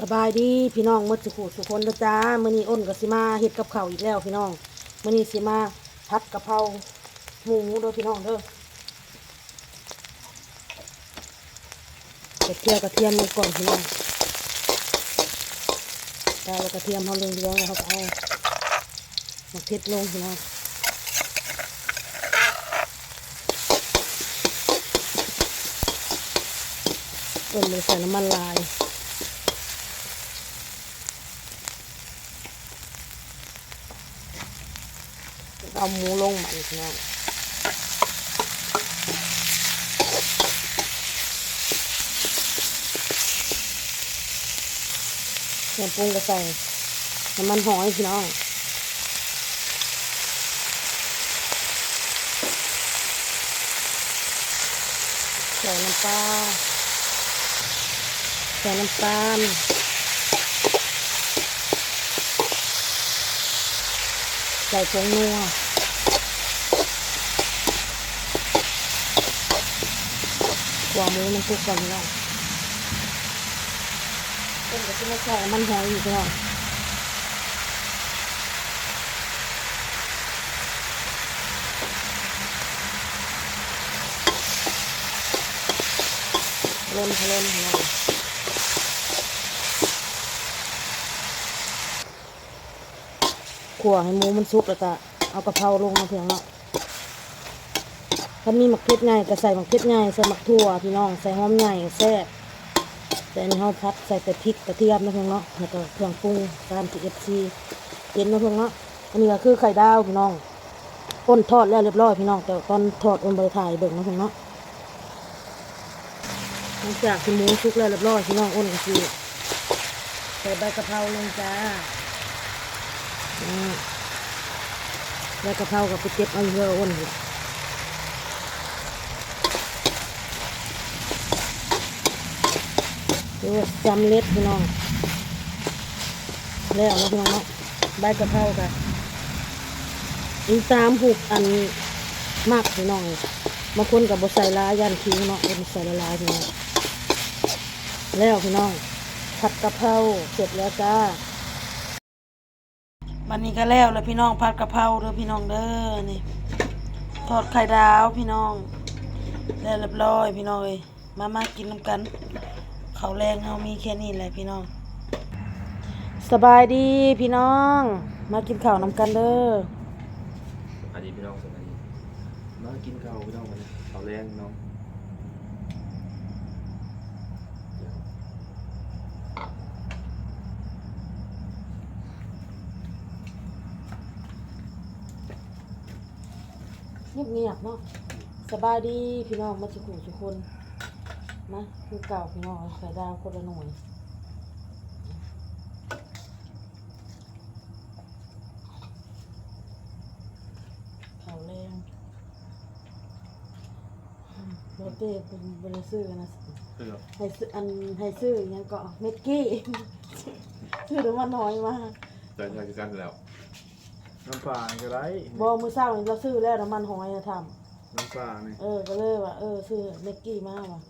สบายดีพี่น้องมดสุขุสุคนจ้ามื้อนี้อ้นก็สิมาเฮ็ดกับเขาอีกแล้วพี่น้องมื้อนี้สิมาผัดกะเพราหมูเด้อพี่น้องเด้อกระเทียมกระเทียมลงก่อนพี่น้องตาแล้วกระเทียมเขาเลี้ยงๆแล้วเขาเอามะเขือลงพี่น้องต้นเลยใส่น้ำมันลาย เอาหมูลงมันพี่น้องเครื่องปรุงก็ใส่น้ำมันหอยพี่น้องใส่น้ำปลาใส่น้ำตาลใส่ผงนัว วาหมูมันสุกก่อนพี่น้องต้นก็จะไม่ใส่มันหอยอยู่พี่น้องเล่นเล่นพี่น้องขั่วให้หมูมันสุกแล้วก็เอากระเพราลงมาเพียงเนาะ ถ้ามีหมักเผ็ดง่ายก็ใส่หมักเผ็ดง่ายใส่หมักถั่วพี่น้องใส่หอมใหญ่แซ่บแต่อันนี้เฮาพัดใส่แต่พริกกระเทียมนะเพียงเนาะแล้วก็เครื่องปรุงตามที่เอฟซีเห็นนะเพียงเนาะอันนี้ก็คือไข่ดาวพี่น้องอ้นทอดแล้วเรียบร้อยพี่น้องแต่ตอนทอดอ้นบริถ่ายเบิ่งนะเพียงเนาะหลังจากที่หมูสุกแล้วเรียบร้อยพี่น้องอ้นก็คือใส่ใบกะเพราลงจ้าใบกะเพรากับไปเก็บเอาอยู่เพื่ออ้นนี่ ดูจำเล็ดพี่น้องแล้วพี่น้องเนาะใบกะเพรากันอีตามผูกอันมากพี่น้องบางคนกับบใส่ลายันคิ้วเนาะเป็นใส่ละลายพี่น้องแล้วพี่น้องผัดกะเพราเสร็จแล้วจ้าวันนี้ก็แล้วแล้วพี่น้องผัดกะเพราเด้อพี่น้องเด้อนี่ทอดไข่ดาวพี่น้องแล้วเรียบร้อยพี่น้องเอ้ยมามากินน้ำกัน เขาวแรงเขามีแค่นี้แหละพี่น้อง สบายดีพี่น้อง มากินข้าวน้ำกันเด้ออันนี้พี่น้องสวัสดีมากินข้าวพี่น้องวันนี้ข้าวแรงพี่น้องเงียบเงียบๆเนาะสบายดีพี่น้องมาสุขุทุกคน นะคือเก่าพี่น้องไข่ดาวคนละหน่วยข้าวแรงอืมโรเต้เป็นบริซื้อนะคือแบบให้ซื้ออันให้ซื้ออยังก็เมกกี้ซื้อน้ำมันน้อยมากใจชาติกันแล้วน้ำปลาก็ได้บอมือเศร้านี่เราซื้อแล้วน้ำมันหอยอะทน้ำปลานี่ำเออก็เลยว่าเออซื้อเมกกี้มาว่ะ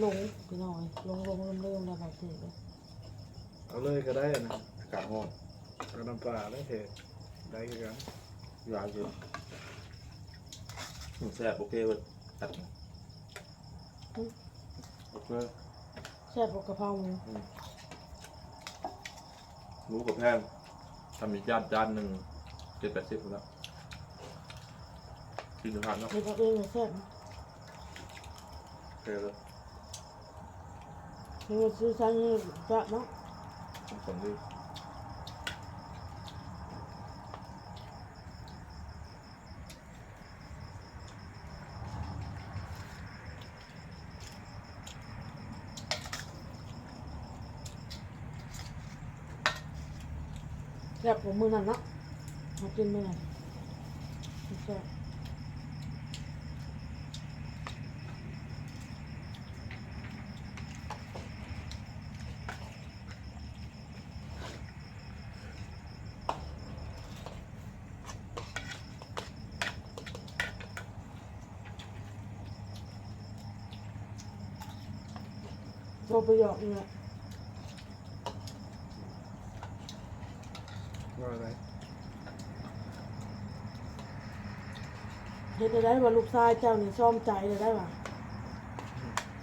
ลงพี่น้อยลงลงเริ่มเริ่มแล้วบอกทีเลยเอาเลยก็ได้นะอากาศร้อนก็น้ำปลาได้เถอะได้คือกันยาวเยอะแซ่บโอเคเว้ยตัดโอเคแซ่บกกะเพราหมูหมูกับแพงทำอีกจานจานหนึ่งเจ็ดแปดสิบแล้วกินอยู่หันเนาะเด็กเอาเองเลยแซ่บนะโอเคเลย นี่ว่าซื้อซันนี่จะเนาะผมคนที่แซ่บของมือนั่นเนาะมากินมือนั่น โทรไปหยอกนี่แหละว่าอะไรเฮ็ดได้ได้ว่าลูกชายเจ้านี่ซ่อมใจได้ได้ว่า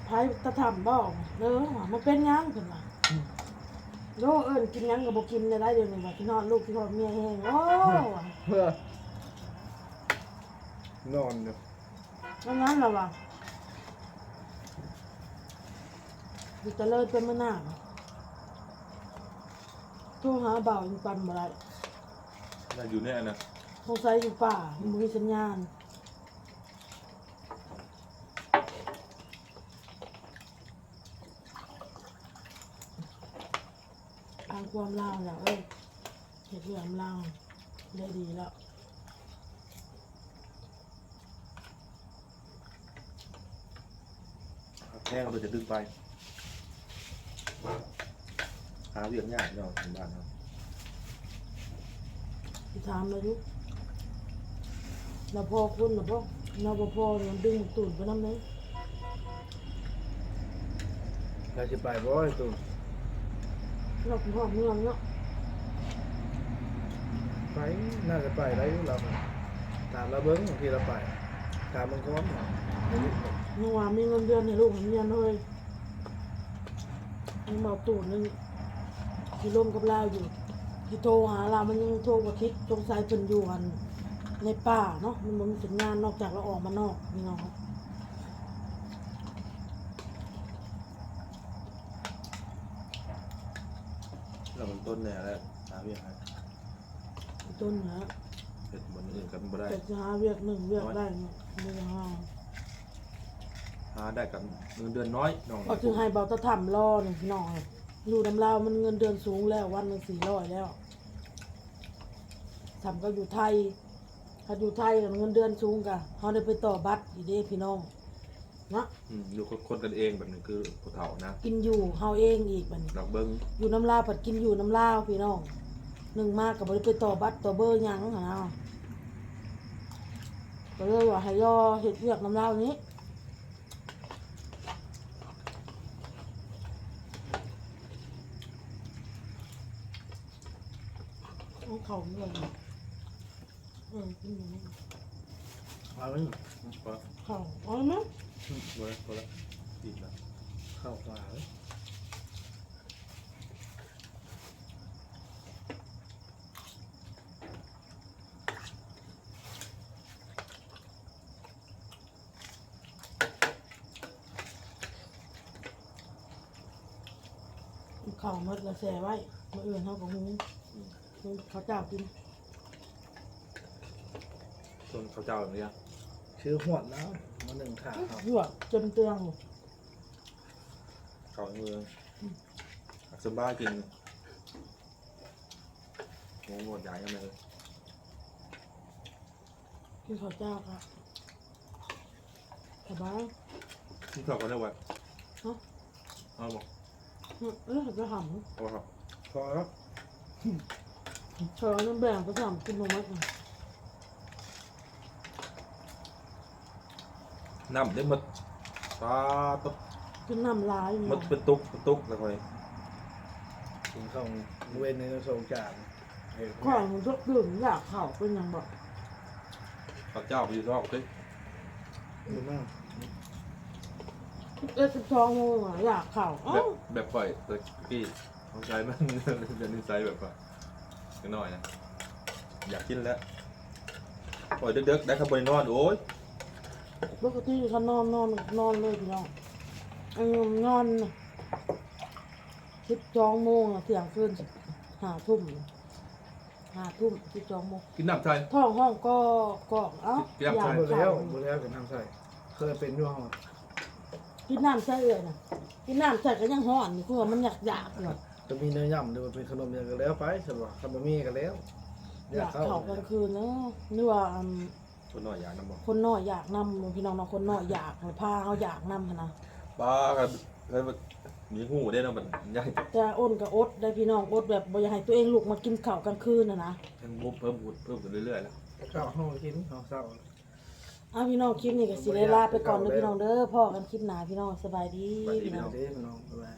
ไผตะทำบ่เด้อว่ามันเป็นหยังเพิ่นว่าโลเอิ้นกินหยังก็บ่กินได้ได้เดี๋ยวนี้ว่าพี่นอนลูกพี่นอนเมียแห้งโอ้ว่ะเพื่อนอนอยู่ว่างั้นล่ะว่ะ อยู่เจริญเป็นมื้อหน้าว่ะโทรหาบ่าวอยู่ปันบ่ได้น่าอยู่เนี่ยนะสงสัยอยู่ป่ามันบ่มีสัญญาณทางความลาวแล้วเอ้ยเห็ดเหลืองลาวได้ดีแล้วแท่งเราจะดึงไป หาเรื่องยากเนาะถึงบ้านเนาะพี่ถามเลยลูกเราพอคุณเราพอเราบ่พอเนี่ยดึงตูดไปน้ำเลยเราจะไปบ่ไอ้ตุ่มเราคุณพ่อเมืองเนาะไปน่าจะไปได้อยู่เราตามเราเบิ้งบางทีเราไปตามมันก้อนเมื่อวานมีเงินเดือนให้ลูกเมียนเลย ยังบอกตูดนึงที่ร่มกับเราอยู่ ที่โทรหาเรามันยังโทรกับทิศจงสายเพิ่นอยู่อันในป่าเนาะมันบ่มีสัญญาณนอกจากเราออกมานอกนี่เนาะเราเป็นต้นเนี่ยแล้วหาเรื่องให้ต้นนะเห็ดบนอื่นกันบ่ได้แต่จะหาเวียกหนึ่งเวียกได้เนี่ยไม่ได้หาหาได้กับเงินเดือนน้อยน้องก็คือให้เบาตะถ่ำรอหนึ่งพี่น้องอยู่ดำลาวมันเงินเดือนสูงแล้ววันหนึ่งสี่ร้อยแล้วทำก็อยู่ไทยถ้าอยู่ไทยก็เงินเดือนสูงกะเขาได้ไปต่อบัตรอีเด้พี่น้องเนาะอืมอยู่คนกันเองแบบนี้คือผู้เฒ่านะกินอยู่เฮาเองอีกบัดนดอกเบิ้งอยู่น้ำลาวผัดกินอยู่น้ำลาวพี่น้องหนึ่งมากกับบริไปต่อบัตรต่อเบอร์หยังหนนะก็เลยว่าให้รอเห็ดเวียกน้ำลาวนี้ เอาขาเมื่อยเออกินอยู่นี่เอาไหมพอเขาเอาไมพอแล้วพอแล้วอีกแล้วเข้าป่าเลยเขาหมดกระแสไว้มื่ออื่นเขาก็หูหู เขาเจ้ากินต้นข้าวเจ้าแบบนี้ชื่อหวดแล้วมาหนึ่งขาเขาหยวกจนเตียงหมดข้าวเมืองสบายกินโง่หมดใหญ่ยังไงเลยกินข้าวเจ้าค่ะสบายที่ข้าวกันได้ไว้ฮะเอาบอกเออจะหเอาครับพอแล้วำเชิญน้ำแบ่งไปทำกินลงมัดน่ะน้ำได้หมดปลาตุ๊กกินน้ำลายหมดเป็นตุ๊กเป็นตุ๊กแล้วค่อยถึงเข้าเวนในโซจานเฮ้ยข้าวมันก็ดื่มอยากเข่าเป็นหยังบอกข้าวเจ้าไปอยู่รอบเลยดูมากเอ๊ะสิบสองโมงอะอยากเข่าแบเอ้าบแบบปล่อยตะกี้ของใจมันเป็นนิสัยแบบว่า นิดหน่อยนะ อยากกินแล้วปล่อยเด็กๆได้ขบวนนอนโอ้ยปกติเขานอนนอนนอนเลยพี่น้องอันนี้นอนสิบสองโมงอะเที่ยงคืนห้าทุ่มห้าทุ่มสิบสองโมงกินน้ำใจท้องห้องก็ก็เอ้าเตรียมอยากหมดแล้เข่าวหมดแล้วกับน้ำใส่เคยเป็นด้วยห้องกินน้ำใส่เลยนะกินน้ำใส่ก็ยังห่อนอยู่คือว่ามันอยากอยากหรอก จะมีเนื้อย่ำหรือว่าเป็นขนมอย่างก็แล้วไปสำหรับขนมมีกันแล้วอายอยากกเข้า เข่ากลางคืนเนอะนี่ว่าอืมคนหน่อยอยากน้ำบอกคนน้อยอยากนำพี่น้องเนาะคนน้อยอยากให้พาเขาอยากนำหั้นนะปลากันแล้วมันมีหูได้เนาะมันใหญ่แต่อ้นกับอดได้พี่น้องอดแบบบ่อยากให้ตัวเองลุกมากินข้าวกลางคืนนะนะมันมุบเพิ่มหูเพิ่มขึ้นเรื่อยๆแล้ว เข้าห้องกินห้องเศร้า เอาพี่น้องคลิปนี้ก็สิได้ลาไปก่อนเด้อพี่น้องเด้อพ่อกันคลิปหน้าพี่น้องสบายดีสบายดีพี่น้อง เด้พี่น้องบ๊ายบาย